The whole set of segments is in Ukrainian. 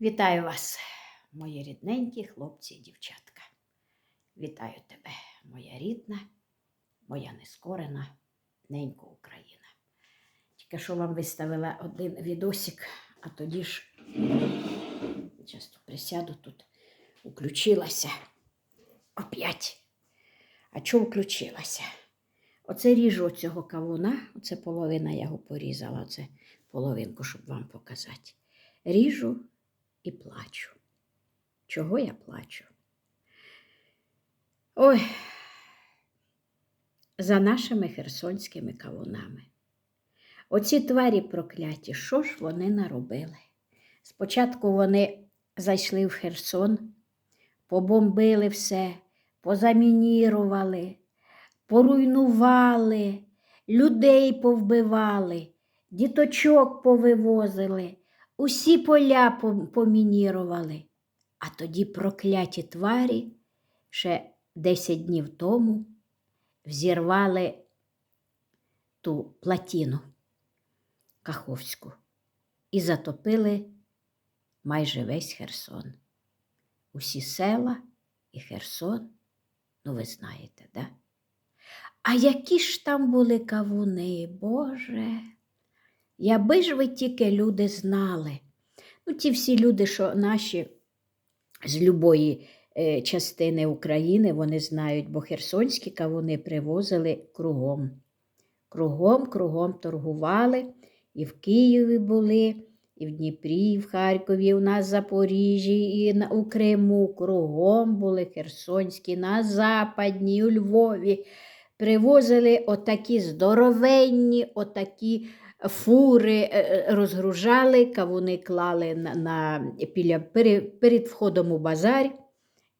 Вітаю вас, мої рідненькі хлопці і дівчатка. Вітаю тебе, моя рідна, моя нескорена ненька Україна. Тільки що вам виставила один відосик, а тоді ж часто присяду тут, включилася опять. А чого включилася? Оце ріжу цього кавуна, оце половина я його порізала, оце половинку, щоб вам показати. Ріжу і плачу. Чого я плачу? Ой, за нашими херсонськими кавунами. Оці тварі прокляті, що ж вони наробили? Спочатку вони зайшли в Херсон, побомбили все, позамінірували, поруйнували, людей повбивали, діточок повивозили, усі поля помінірували. А тоді прокляті тварі ще 10 днів тому взірвали ту платіну Каховську і затопили майже весь Херсон. Усі села і Херсон, ну ви знаєте, да? А які ж там були кавуни, Боже? Яби ж ви тільки люди знали. Ну, ті всі люди, що наші з любої е, частини України, вони знають, бо херсонські кавуни привозили кругом. Кругом, кругом торгували, і в Києві були, і в Дніпрі, і в Харкові, і у нас в Запоріжжі, і у Криму. Кругом були херсонські, на Западній, у Львові. Привозили отакі здоровенні, отакі фури, е, е, розгружали, кавуни клали на, на, біля, пере- перед входом у базар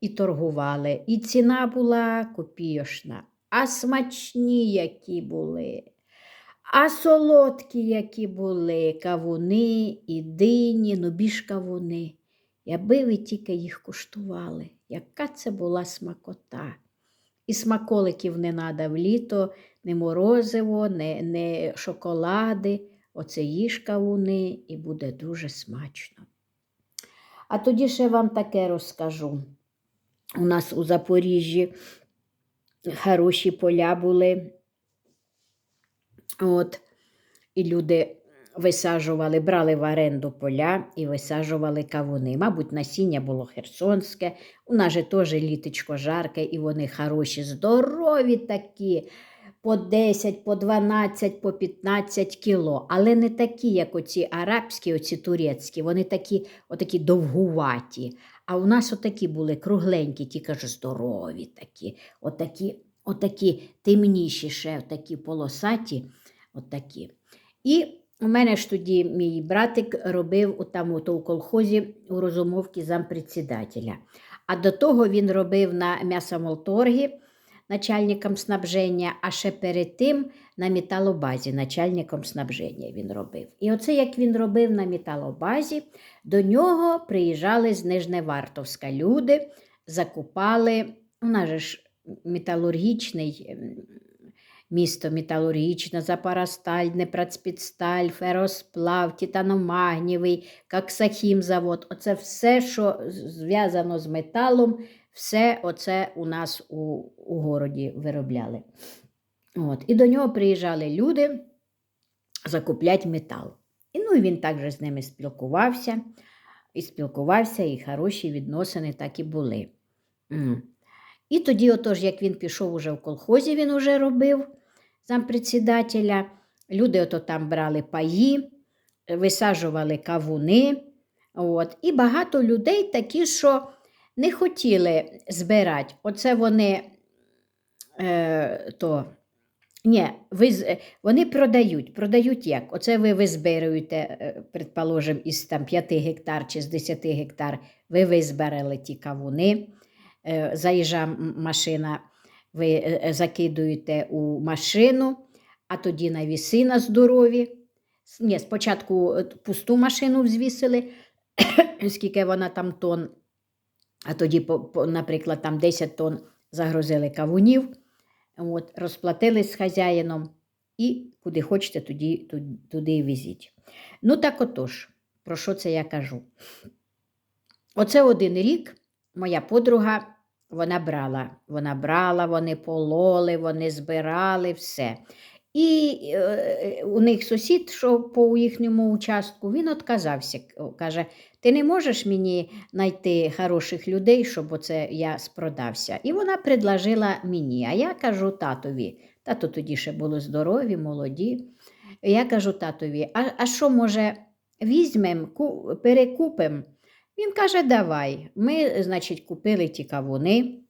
і торгували. І ціна була копійошна, а смачні які були. А солодкі, які були, кавуни і дині, ну більш кавуни. Якби ви тільки їх куштували, яка це була смакота. І смаколиків не треба в літо, не морозиво, не, не шоколади. Оце їж кавуни і буде дуже смачно. А тоді ще вам таке розкажу. У нас у Запоріжжі хороші поля були. От, і люди висаджували, брали в оренду поля і висаджували кавуни. Мабуть, насіння було херсонське, у нас же теж літочко жарке, і вони хороші, здорові такі, по 10, по 12, по 15 кіло. Але не такі, як оці арабські, оці турецькі, вони такі, отакі довгуваті. А у нас отакі були кругленькі, ті кажу, здорові такі, отакі, отакі темніші, ще такі полосаті. Отакі. І у мене ж тоді мій братик робив там у колхозі у розумовці зампредседателя. А до того він робив на м'ясомолторгі начальником снабження, а ще перед тим на металобазі начальником снабження він робив. І оце як він робив на металобазі, до нього приїжджали з Нижневартовська люди, закупали, у нас же ж металургічний ем, місто металургічне, Запоросталь, Днепроцпідсталь, феросплав, титаномагнівий, коксахімзавод. Оце все, що зв'язано з металом, все оце у нас у, у городі виробляли. От. І до нього приїжджали люди закуплять метал. І ну, він також з ними спілкувався, і спілкувався, і хороші відносини так і були. І тоді, отож, як він пішов уже в колхозі, він уже робив зампредседателя, люди ото там брали паї, висаджували кавуни. От. І багато людей такі, що не хотіли збирати. Оце вони е, то. Ні, ви, вони продають. Продають як? Оце ви визбируєте, е, предположим, із там, 5 гектар чи з 10 гектар, ви визбирали ті кавуни, е, заїжджа машина, ви е, закидуєте у машину, а тоді на віси на здорові. Ні, спочатку пусту машину взвісили, скільки вона там тонн, а тоді, наприклад, там 10 тонн загрузили кавунів, от, розплатились з хазяїном і куди хочете, туди, туди, і везіть. Ну так отож, про що це я кажу? Оце один рік моя подруга вона брала. Вона брала, вони пололи, вони збирали все. І е, у них сусід, що по їхньому участку, він відказався. Каже: ти не можеш мені знайти хороших людей, щоб оце я спродався. І вона предложила мені. А я кажу татові, тато тоді ще були здорові, молоді. Я кажу татові, а, а що, може, візьмемо, перекупимо? Він каже, давай. Ми, значить, купили ті кавуни.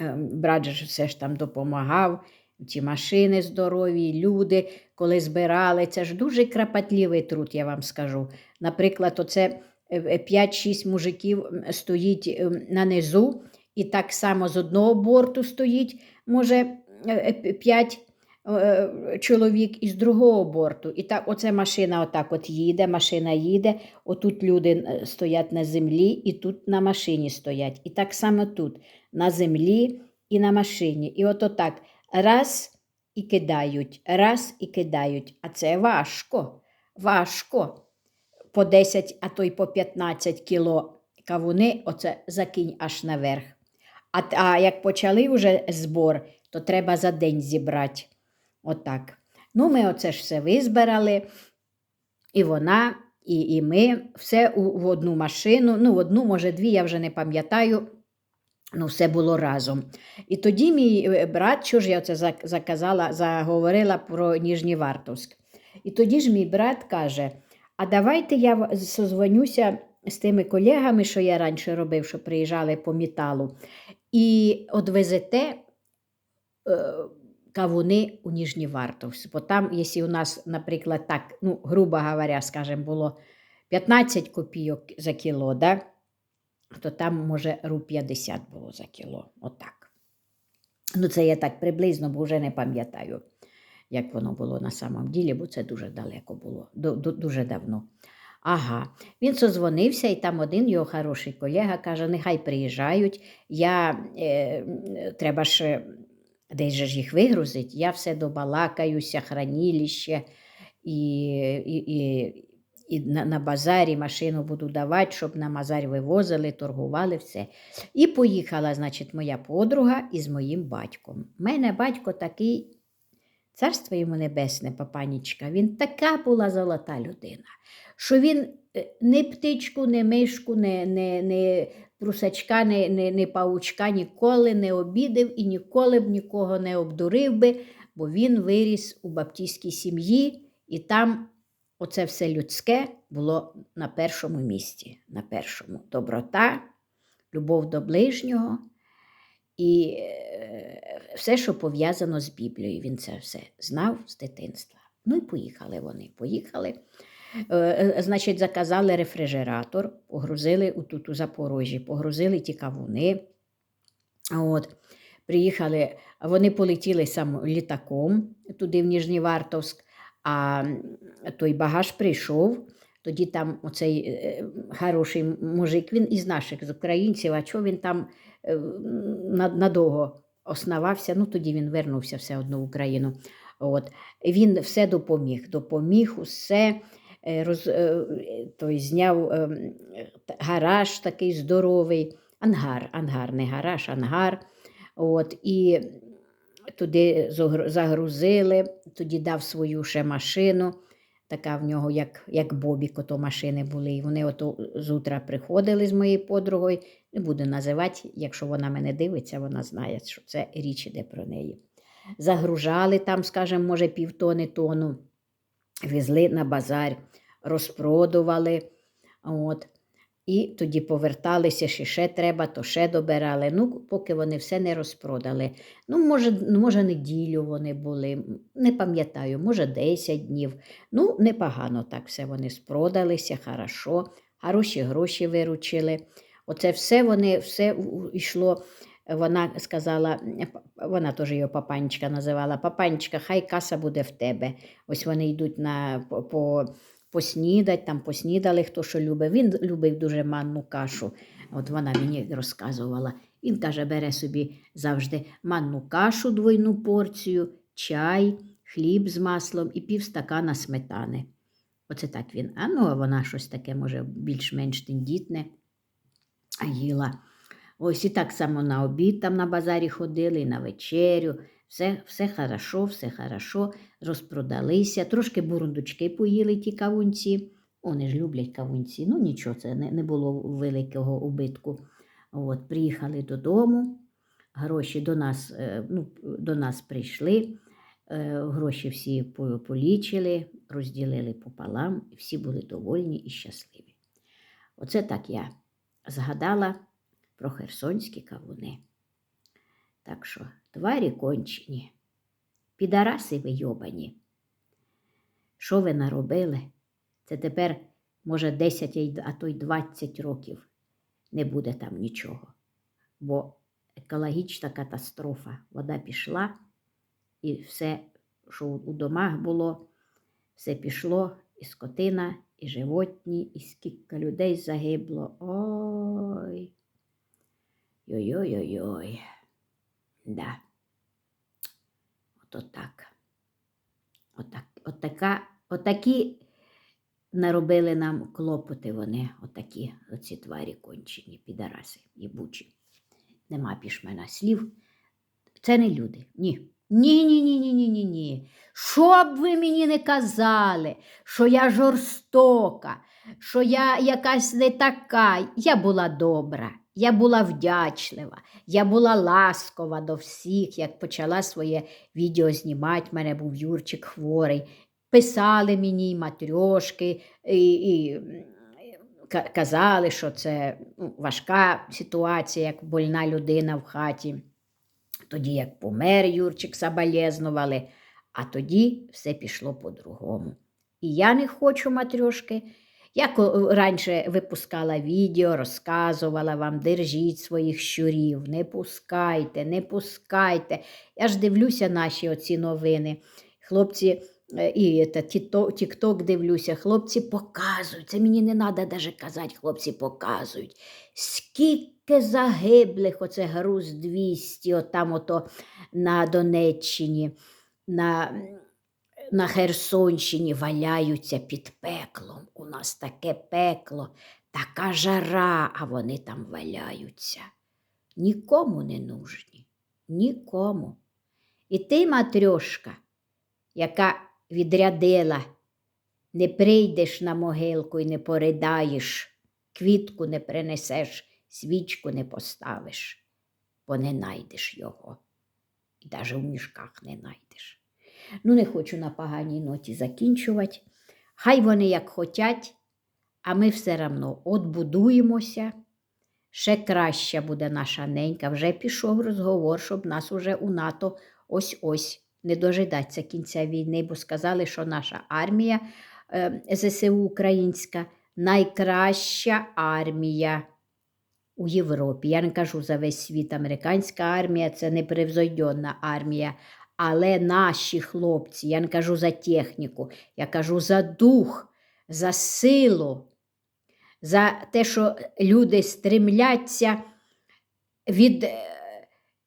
Ем, Брат же все ж там допомагав, ті машини здорові, люди, коли збирали. Це ж дуже крапатлівий труд, я вам скажу. Наприклад, оце 5-6 мужиків стоїть ем, на низу, і так само з одного борту стоїть, може, 5 е, чоловік із другого борту. І так, оце машина отак от їде, машина їде, отут люди е, стоять на землі, і тут на машині стоять. І так само тут, на землі і на машині. І от отак раз і кидають, раз і кидають. А це важко, важко. По 10, а то й по 15 кіло кавуни, оце закинь аж наверх. А, а як почали вже збор, то треба за день зібрати. Отак. Ну, ми оце ж все визбирали, і вона, і, і ми все у, в одну машину, ну, в одну, може, дві, я вже не пам'ятаю. Ну, все було разом. І тоді мій е, брат, що ж я це заказала, заговорила про Ніжнівартовськ. І тоді ж мій брат каже: а давайте я созвонюся з тими колегами, що я раніше робив, що приїжджали по металу, і одвезете е, кавуни у Ніжнівартовськ. Бо там, якщо у нас, наприклад, так, ну, грубо говоря, скажімо, було 15 копійок за кіло, да? То там, може, руб 50 було за кіло. Отак. Ну, це я так приблизно, бо вже не пам'ятаю, як воно було на самом ділі, бо це дуже далеко було, ду- ду- дуже давно. Ага, він созвонився, і там один його хороший колега каже: нехай приїжджають. Я, е, треба ж е, десь ж їх вигрузить. Я все добалакаюся, хранилище і, і, і, і на, на базарі машину буду давати, щоб на базар вивозили, торгували все. І поїхала, значить, моя подруга із моїм батьком. У мене батько такий, царство йому небесне, папанічка, він така була золота людина, що він е, ні птичку, ні мишку, ні, ні, ні прусачка, ні, ні, ні паучка ніколи не обідав і ніколи б нікого не обдурив би, бо він виріс у баптійській сім'ї, і там оце все людське було на першому місці. На першому. Доброта, любов до ближнього і е, все, що пов'язано з Біблією. Він це все знав з дитинства. Ну і поїхали вони. Поїхали. Е, е, Значить, заказали рефрижератор, погрузили у тут у Запорожжі, погрузили ті кавуни. От. Приїхали, вони полетіли сам літаком туди в Ніжнівартовськ, а той багаж прийшов. Тоді там оцей е, хороший мужик, він із наших, з українців, а чого він там е, надовго основався, ну тоді він вернувся все одно в Україну. От. Він все допоміг, допоміг усе. е, Роз, е, той зняв гараж такий здоровий, ангар, ангар, не гараж, ангар. От, і туди загрузили, тоді дав свою ще машину. Така в нього, як, як Бобік, ото машини були. І вони ото з приходили з моєю подругою. Не буду називати, якщо вона мене дивиться, вона знає, що це річ іде про неї. Загружали там, скажімо, може, півтони тону, везли на базар, розпродували. От. І тоді поверталися, що ще треба, то ще добирали. Ну, поки вони все не розпродали. Ну, може, може, неділю вони були, не пам'ятаю, може, 10 днів. Ну, непогано так все вони спродалися, хорошо, хороші гроші виручили. Оце все вони все йшло. Вона сказала, вона теж його папанечка називала. Папанечка, хай каса буде в тебе. Ось вони йдуть на по поснідать, там поснідали, хто що любить. Він любив дуже манну кашу. От вона мені розказувала. Він каже, бере собі завжди манну кашу, двойну порцію, чай, хліб з маслом і півстакана сметани. Оце так він. А ну, а вона щось таке, може, більш-менш тендітне. їла. Ось і так само на обід там на базарі ходили, і на вечерю. Все, все хорошо, все хорошо, розпродалися. Трошки бурундучки поїли ті кавунці. Вони ж люблять кавунці. Ну нічого, це не, не було великого убитку. От, приїхали додому, гроші до нас, е, ну, до нас прийшли, е, гроші всі полічили, розділили пополам, і всі були довольні і щасливі. Оце так я згадала про херсонські кавуни. Так що, тварі кончені, підараси ви йобані. Що ви наробили? Це тепер, може, 10, а то й 20 років не буде там нічого. Бо екологічна катастрофа. Вода пішла, і все, що у домах було, все пішло, і скотина, і животні, і скільки людей загибло. Ой. Йой-йой-йой. Да. Ото так. Отак, отака, отакі наробили нам клопоти вони, отакі, оці тварі кончені, підараси, їбучі. Нема пішмена слів. Це не люди. Ні. Ні, ні, ні, ні, ні, ні, ні. Що б ви мені не казали, що я жорстока, що я якась не така. Я була добра, я була вдячлива, я була ласкова до всіх, як почала своє відео знімати. в мене був Юрчик хворий. Писали мені матрьошки, і, і казали, що це ну, важка ситуація, як больна людина в хаті. Тоді як помер Юрчик соболезнували, а тоді все пішло по-другому. І я не хочу матрьошки. Я раніше випускала відео, розказувала вам, держіть своїх щурів, не пускайте, не пускайте. Я ж дивлюся наші оці новини. Хлопці, е, і тіто- тік-ток дивлюся, хлопці показують. Це мені не треба навіть казати, хлопці показують. Скільки загиблих, оце груз 200, отам ото на Донеччині, на, на Херсонщині валяються під пеклом. У нас таке пекло, така жара, а вони там валяються. Нікому не нужні, нікому. І ти, матрьошка, яка відрядила, не прийдеш на могилку і не поридаєш, квітку не принесеш, свічку не поставиш, бо не найдеш його. І навіть в мішках не найдеш. Ну, не хочу на поганій ноті закінчувати. Хай вони як хотять, а ми все одно отбудуємося. Ще краща буде наша ненька. Вже пішов розговор, щоб нас уже у НАТО ось-ось не дожидаться кінця війни, бо сказали, що наша армія е, ЗСУ українська найкраща армія у Європі. Я не кажу за весь світ. Американська армія це непревзойденна армія. Але наші хлопці, я не кажу за техніку, я кажу за дух, за силу, за те, що люди стремляться від, е,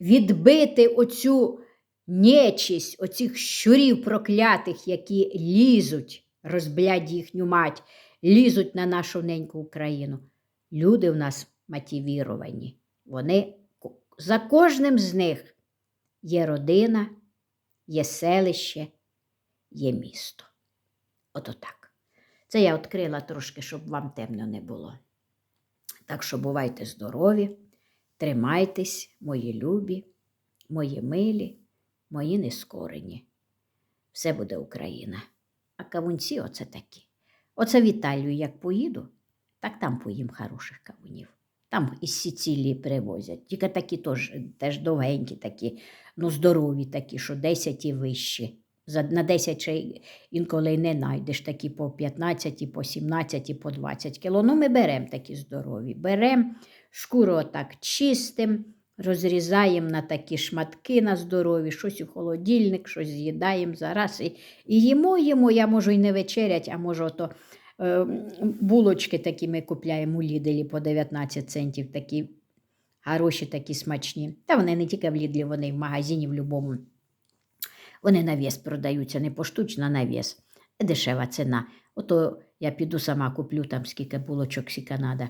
відбити оцю нечість, оцих щурів проклятих, які лізуть, розблядь їхню мать, лізуть на нашу неньку Україну. Люди в нас мотивіровані. Вони за кожним з них є родина, є селище, є місто. Ото так. Це я відкрила трошки, щоб вам темно не було. Так що бувайте здорові, тримайтесь, мої любі, мої милі, мої нескорені. Все буде Україна. А кавунці оце такі. Оце в Італію, як поїду, так там поїм хороших кавунів. Там із Сицилії привозять. Тільки такі теж, теж довгенькі, такі, ну здорові такі, що 10 і вищі. На 10 ще інколи не знайдеш такі по 15, і по 17, і по 20 кіло. Ну, ми беремо такі здорові. Беремо, шкуру отак чистим, розрізаємо на такі шматки на здорові, щось у холодильник, щось з'їдаємо зараз. І, і їмо, їмо, я можу і не вечерять, а можу ото е, булочки такі ми купляємо у Ліделі по 19 центів, такі хороші, такі смачні. Та вони не тільки в Лідлі, вони в магазині в будь-якому. Вони на вес продаються, не поштучно, на вес. Дешева ціна. Ото я піду сама куплю там скільки булочок, надо.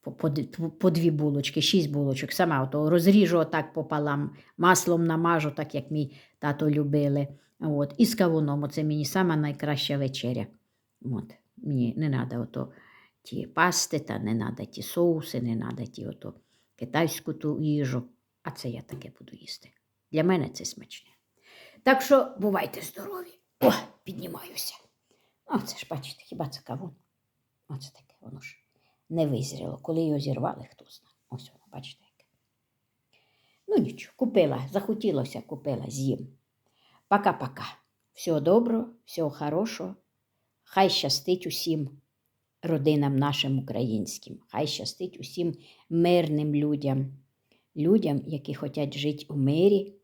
по, по, по дві булочки, шість булочок. Сама ото розріжу отак пополам, маслом намажу, так як мій тато любили. От. І з кавуном. Оце мені сама найкраща вечеря. От. Мені не треба ті пасти, та не треба ті соуси, не треба ті ото китайську ту їжу. А це я таке буду їсти. Для мене це смачне. Так що бувайте здорові. О, піднімаюся. О, це ж бачите, хіба це кавун? Оце таке, воно ж не визріло. Коли його зірвали, хто знає. Ось воно, бачите, яке. Ну нічого, купила, захотілося, купила, з'їм. Пока-пока. Всього доброго, всього хорошого. Хай щастить усім родинам нашим українським. Хай щастить усім мирним людям, людям, які хочуть жити у мирі,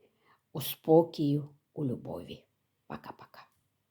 у спокою, у любові. Пока-пока.